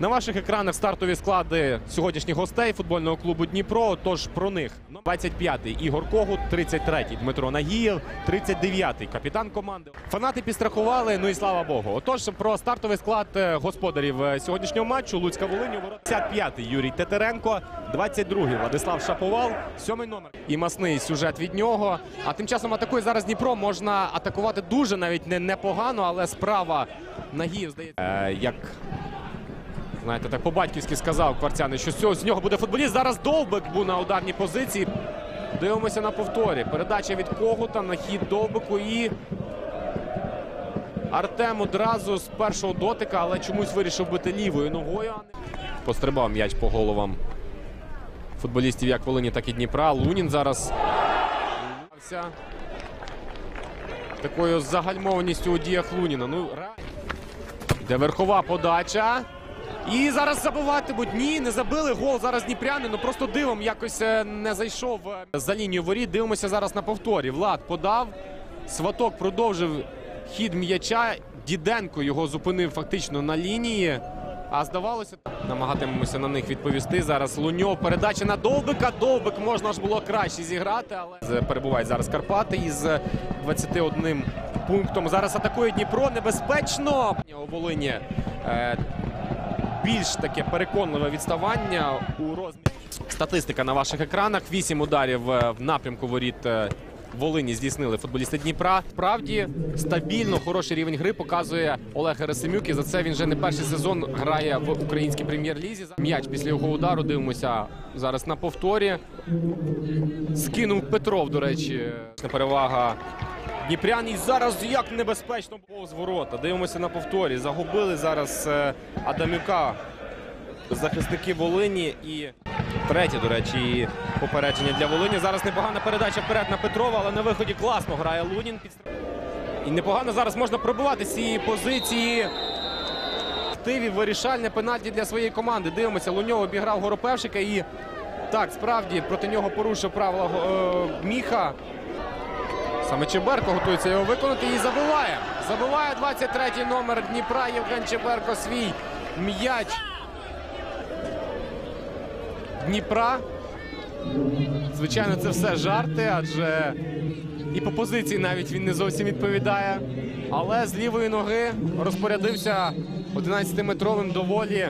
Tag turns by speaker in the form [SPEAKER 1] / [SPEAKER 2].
[SPEAKER 1] На ваших екранах стартові склади сьогоднішніх гостей футбольного клубу Дніпро. Тож про них 25-й Ігор Когут, 33-й Дмитро Нагієв, 39-й капітан команди. Фанати підстрахували. Ну і слава Богу. Отож, про стартовий склад е, господарів е, сьогоднішнього матчу Луцька Волинь. 55-й Юрій Тетеренко, 22-й Владислав Шаповал, 7-й номер. І масний сюжет від нього. А тим часом атакує зараз Дніпро. Можна атакувати дуже навіть не непогано, але справа Нагієв здається. Е, як Знаєте, так по-батьківськи сказав Кварцяни, що з нього буде футболіст. Зараз Довбик був на ударній позиції. Дивимося на повторі. Передача від Когута на хід Довбику і Артем одразу з першого дотика, але чомусь вирішив бити лівою ногою. Пострибав м'яч по головам футболістів як Волині, так і Дніпра. Лунін зараз такою загальмованістю у діях Луніна. Ну. Де верхова подача. І зараз забиватимуть. Ні, не забили гол. Зараз Дніпряни. Ну просто дивом якось е, не зайшов е, за лінію воріт. Дивимося зараз на повторі. Влад подав. Сваток продовжив хід м'яча. Діденко його зупинив фактично на лінії. А здавалося, намагатимемося на них відповісти. Зараз Луньов. Передача на Довбика. Довбик можна ж було краще зіграти, але перебувають зараз Карпати із 21 пунктом. Зараз атакує Дніпро. Небезпечно у Волині. Більш таке переконливе відставання у розмірі. Статистика на ваших екранах. Вісім ударів е, в напрямку воріт е, Волині здійснили футболісти Дніпра. Справді стабільно хороший рівень гри показує Олег Герасимюк. І за це він вже не перший сезон грає в українській прем'єр-лізі. М'яч після його удару дивимося зараз на повторі. Скинув Петров, до речі, перевага. Дніпрян і зараз як небезпечно повз ворота. Дивимося на повторі. Загубили зараз е, Адамюка захисники Волині і третє, до речі, і попередження для Волині. Зараз непогана передача вперед на Петрова, але на виході класно грає Лунін. І непогано зараз можна пробивати з цієї позиції. Активі вирішальне пенальті для своєї команди. Дивимося, Луньов обіграв Горопевшика і так, справді проти нього порушив правила е, Міха. Саме Чеберко готується його виконати і забиває. Забиває 23-й номер Дніпра Євген Чеберко свій м'яч. Дніпра. Звичайно, це все жарти, адже і по позиції навіть він не зовсім відповідає. Але з лівої ноги розпорядився 11-метровим доволі